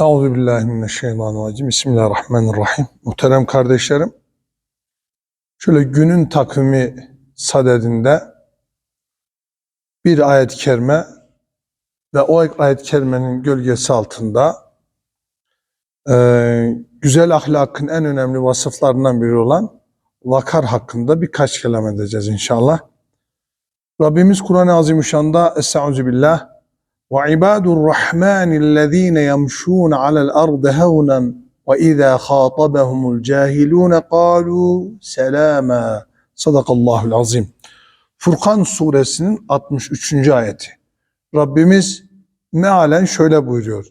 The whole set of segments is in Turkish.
Euzubillahimineşşeytanirracim. Bismillahirrahmanirrahim. Muhterem kardeşlerim, şöyle günün takvimi sadedinde bir ayet-i ve o ayet-i gölgesi altında eee, güzel ahlakın en önemli vasıflarından biri olan vakar hakkında birkaç kelam edeceğiz inşallah. Rabbimiz Kur'an-ı Azimüşşan'da Estaizu billah وعباد الرحمن الذين يمشون على الأرض هونا وإذا خاطبهم الجاهلون قالوا سلاما Sadakallahul azim. Furkan suresinin 63. ayeti. Rabbimiz mealen şöyle buyuruyor.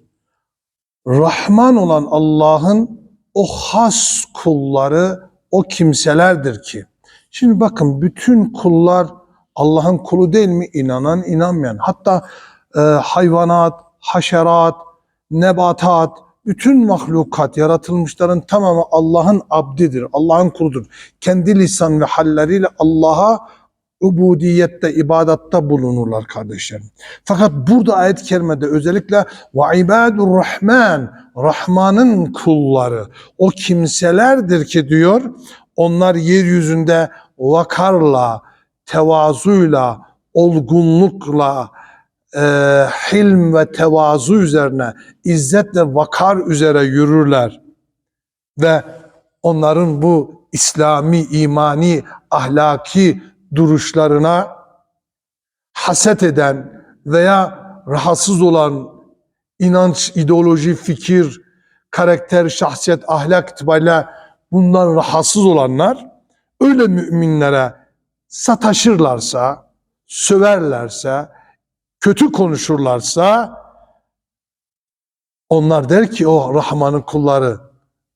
Rahman olan Allah'ın o has kulları o kimselerdir ki. Şimdi bakın bütün kullar Allah'ın kulu değil mi? İnanan, inanmayan. Hatta e, hayvanat, haşerat, nebatat, bütün mahlukat, yaratılmışların tamamı Allah'ın abdidir, Allah'ın kuludur. Kendi lisan ve halleriyle Allah'a ubudiyette, ibadatta bulunurlar kardeşlerim. Fakat burada ayet-i kerimede özellikle ve ibadur rahman, Rahman'ın kulları, o kimselerdir ki diyor, onlar yeryüzünde vakarla, tevazuyla, olgunlukla, e, hilm ve tevazu üzerine, izzet ve vakar üzere yürürler. Ve onların bu İslami, imani, ahlaki duruşlarına haset eden veya rahatsız olan inanç, ideoloji, fikir, karakter, şahsiyet, ahlak itibariyle bundan rahatsız olanlar öyle müminlere sataşırlarsa, söverlerse, kötü konuşurlarsa onlar der ki o Rahman'ın kulları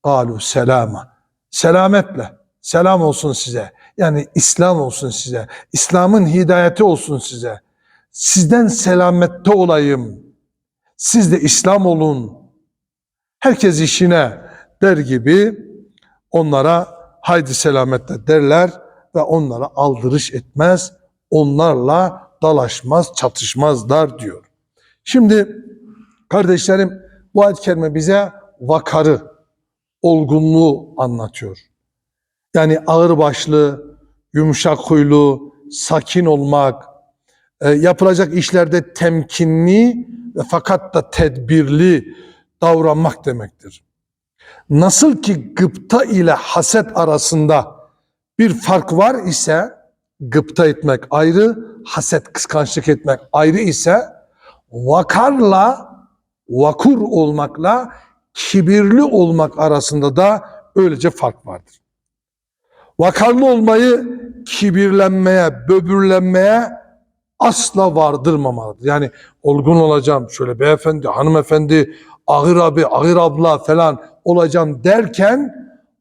galu selama. Selametle. Selam olsun size. Yani İslam olsun size. İslam'ın hidayeti olsun size. Sizden selamette olayım. Siz de İslam olun. Herkes işine der gibi onlara haydi selametle derler ve onlara aldırış etmez. Onlarla dalaşmaz, çatışmazlar diyor. Şimdi kardeşlerim bu ayet-i kerime bize vakarı, olgunluğu anlatıyor. Yani ağırbaşlı, yumuşak huylu, sakin olmak, e, yapılacak işlerde temkinli ve fakat da tedbirli davranmak demektir. Nasıl ki gıpta ile haset arasında bir fark var ise gıpta etmek ayrı, haset, kıskançlık etmek ayrı ise vakarla, vakur olmakla kibirli olmak arasında da öylece fark vardır. Vakarlı olmayı kibirlenmeye, böbürlenmeye asla vardırmamalıdır. Yani olgun olacağım, şöyle beyefendi, hanımefendi, ağır abi, ağır abla falan olacağım derken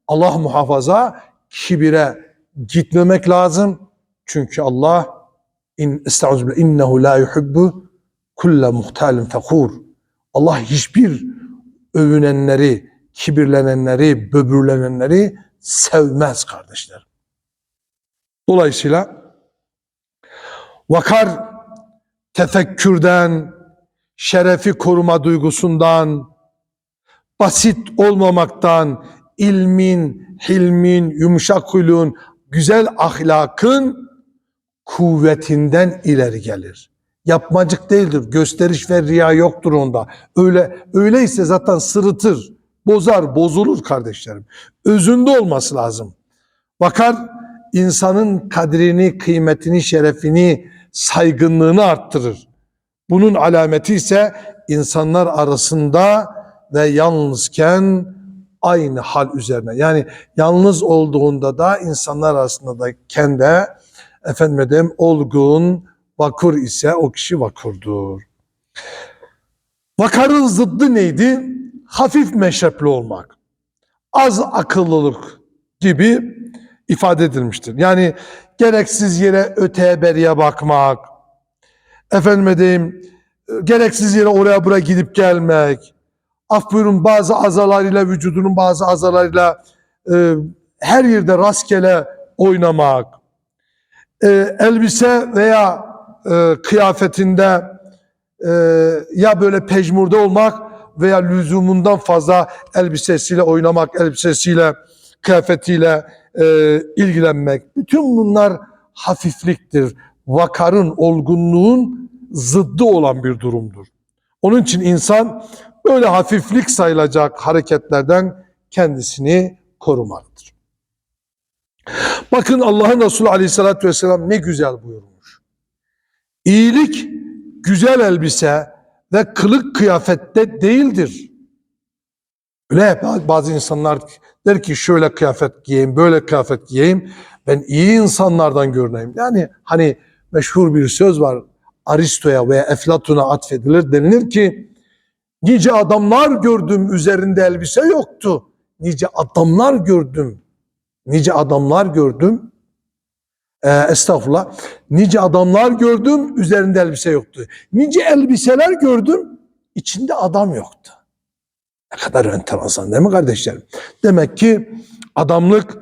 Allah muhafaza kibire gitmemek lazım. Çünkü Allah in estağfirullah innehu la yuhibbu kulle muhtalin fekur. Allah hiçbir övünenleri, kibirlenenleri, böbürlenenleri sevmez kardeşler. Dolayısıyla vakar tefekkürden, şerefi koruma duygusundan, basit olmamaktan, ilmin, hilmin, yumuşak huyluğun, güzel ahlakın kuvvetinden ileri gelir. Yapmacık değildir. Gösteriş ve riya yoktur onda. Öyle öyleyse zaten sırıtır, bozar, bozulur kardeşlerim. Özünde olması lazım. Bakar insanın kadrini, kıymetini, şerefini, saygınlığını arttırır. Bunun alameti ise insanlar arasında ve yalnızken aynı hal üzerine. Yani yalnız olduğunda da insanlar arasında da kendi efendim olgun, vakur ise o kişi vakurdur. Vakarın zıddı neydi? Hafif meşrepli olmak. Az akıllılık gibi ifade edilmiştir. Yani gereksiz yere öteye beriye bakmak, efendim edeyim, gereksiz yere oraya buraya gidip gelmek, af buyurun bazı azalarıyla, vücudunun bazı azalarıyla e, her yerde rastgele oynamak, e, elbise veya e, kıyafetinde e, ya böyle pejmurde olmak veya lüzumundan fazla elbisesiyle oynamak, elbisesiyle, kıyafetiyle e, ilgilenmek. Bütün bunlar hafifliktir. Vakarın, olgunluğun zıddı olan bir durumdur. Onun için insan böyle hafiflik sayılacak hareketlerden kendisini korumalıdır. Bakın Allah'ın Resulü Aleyhisselatü Vesselam ne güzel buyurmuş. İyilik güzel elbise ve kılık kıyafette değildir. Öyle bazı insanlar der ki şöyle kıyafet giyeyim, böyle kıyafet giyeyim. Ben iyi insanlardan görüneyim. Yani hani meşhur bir söz var. Aristo'ya veya Eflatun'a atfedilir. Denilir ki nice adamlar gördüm üzerinde elbise yoktu. Nice adamlar gördüm. Nice adamlar gördüm. Ee, estağfurullah. Nice adamlar gördüm üzerinde elbise yoktu. Nice elbiseler gördüm içinde adam yoktu. Ne kadar enteresan değil mi kardeşlerim? Demek ki adamlık,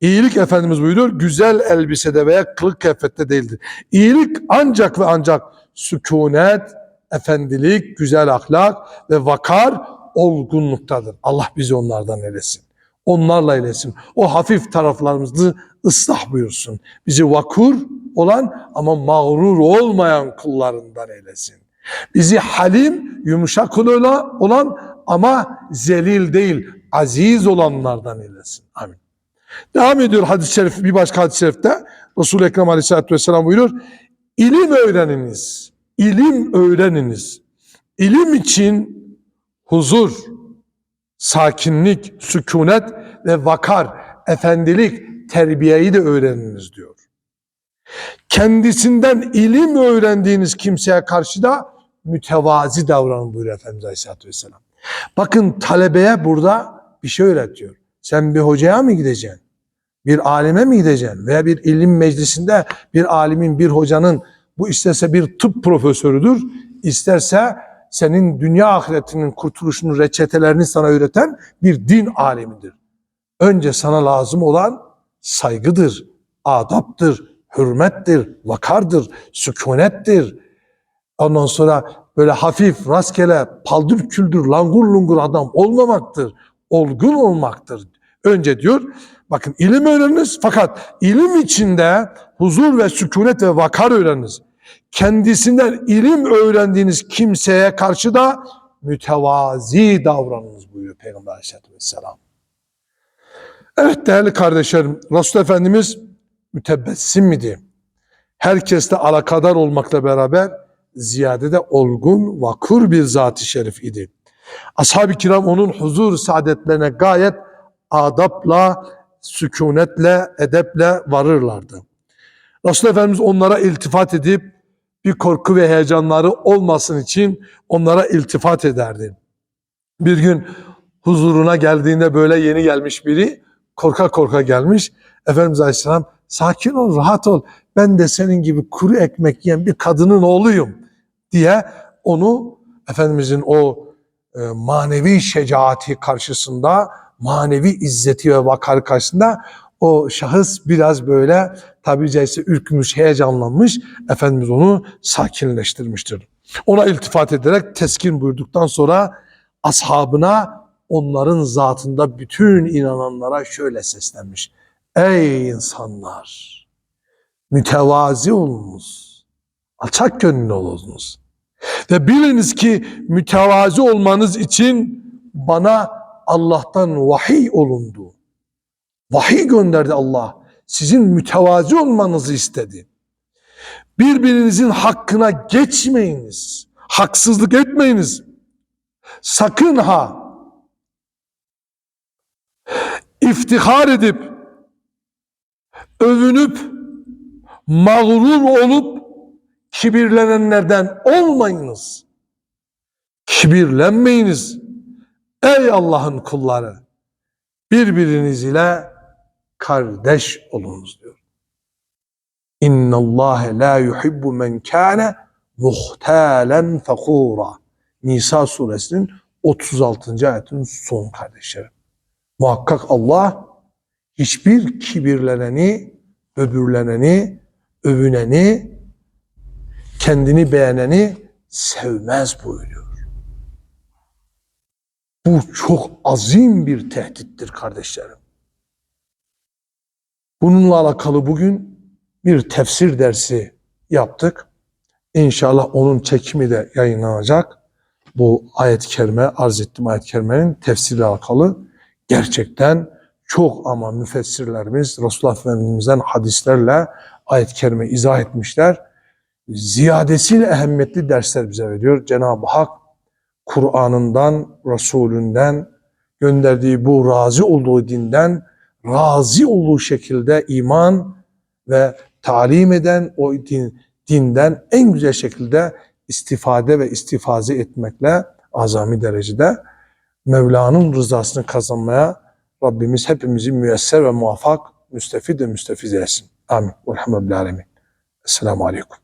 iyilik Efendimiz buyuruyor, güzel elbisede veya kılık kıyafette değildir. İyilik ancak ve ancak sükunet, efendilik, güzel ahlak ve vakar olgunluktadır. Allah bizi onlardan eylesin. Onlarla eylesin. O hafif taraflarımızı ıslah buyursun. Bizi vakur olan ama mağrur olmayan kullarından eylesin. Bizi halim, yumuşak olan, ama zelil değil, aziz olanlardan eylesin. Amin. Devam ediyor hadis-i şerif, bir başka hadis-i şerifte. Resul-i Ekrem Aleyhisselatü Vesselam buyuruyor. İlim öğreniniz, ilim öğreniniz. İlim için huzur, sakinlik, sükunet ve vakar, efendilik, terbiyeyi de öğreniniz diyor. Kendisinden ilim öğrendiğiniz kimseye karşı da mütevazi davranın buyuruyor Efendimiz Aleyhisselatü Vesselam. Bakın talebeye burada bir şey öğretiyor. Sen bir hocaya mı gideceksin? Bir alime mi gideceksin? Veya bir ilim meclisinde bir alimin, bir hocanın bu isterse bir tıp profesörüdür, isterse senin dünya ahiretinin kurtuluşunu, reçetelerini sana öğreten bir din alimidir. Önce sana lazım olan saygıdır, adaptır, hürmettir, vakardır, sükunettir. Ondan sonra böyle hafif, rastgele, paldır küldür, langur lungur adam olmamaktır. Olgun olmaktır. Önce diyor, bakın ilim öğreniniz fakat ilim içinde huzur ve sükunet ve vakar öğreniniz. Kendisinden ilim öğrendiğiniz kimseye karşı da mütevazi davranınız buyuruyor Peygamber Aleyhisselatü Vesselam. Evet değerli kardeşlerim, Resul Efendimiz mütebessim idi. Herkesle alakadar olmakla beraber ziyade de olgun, vakur bir zat-ı şerif idi. Ashab-ı kiram onun huzur saadetlerine gayet adapla, sükunetle, edeple varırlardı. Resul Efendimiz onlara iltifat edip bir korku ve heyecanları olmasın için onlara iltifat ederdi. Bir gün huzuruna geldiğinde böyle yeni gelmiş biri korka korka gelmiş. Efendimiz Aleyhisselam sakin ol, rahat ol. Ben de senin gibi kuru ekmek yiyen bir kadının oğluyum diye onu Efendimizin o e, manevi şecaati karşısında, manevi izzeti ve vakar karşısında o şahıs biraz böyle tabi caizse ürkmüş, heyecanlanmış. Efendimiz onu sakinleştirmiştir. Ona iltifat ederek teskin buyurduktan sonra ashabına onların zatında bütün inananlara şöyle seslenmiş. Ey insanlar! Mütevazi olunuz. Alçak gönüllü olunuz. Ve biliniz ki mütevazi olmanız için bana Allah'tan vahiy olundu. Vahiy gönderdi Allah. Sizin mütevazi olmanızı istedi. Birbirinizin hakkına geçmeyiniz. Haksızlık etmeyiniz. Sakın ha iftihar edip övünüp mağrur olup kibirlenenlerden olmayınız. Kibirlenmeyiniz. Ey Allah'ın kulları birbiriniz ile kardeş olunuz diyor. İnna Allah la yuhibbu men kana muhtalen fakura. Nisa suresinin 36. ayetin son kardeşlerim. Muhakkak Allah hiçbir kibirleneni, öbürleneni, övüneni, kendini beğeneni sevmez buyuruyor. Bu çok azim bir tehdittir kardeşlerim. Bununla alakalı bugün bir tefsir dersi yaptık. İnşallah onun çekimi de yayınlanacak. Bu ayet-i kerime, arz ettiğim ayet-i kerimenin tefsiriyle alakalı gerçekten çok ama müfessirlerimiz Resulullah Efendimiz'den hadislerle ayet-i kerime izah etmişler. Ziyadesiyle ehemmiyetli dersler bize veriyor. Cenab-ı Hak Kur'an'ından, Resulünden gönderdiği bu razı olduğu dinden razı olduğu şekilde iman ve talim eden o din, dinden en güzel şekilde istifade ve istifaze etmekle azami derecede Mevla'nın rızasını kazanmaya Rabbimiz hepimizi müyesser ve muvaffak, müstefid ve müstefiz etsin. Amin. Velhamdülillahi alemin. Esselamu Aleyküm.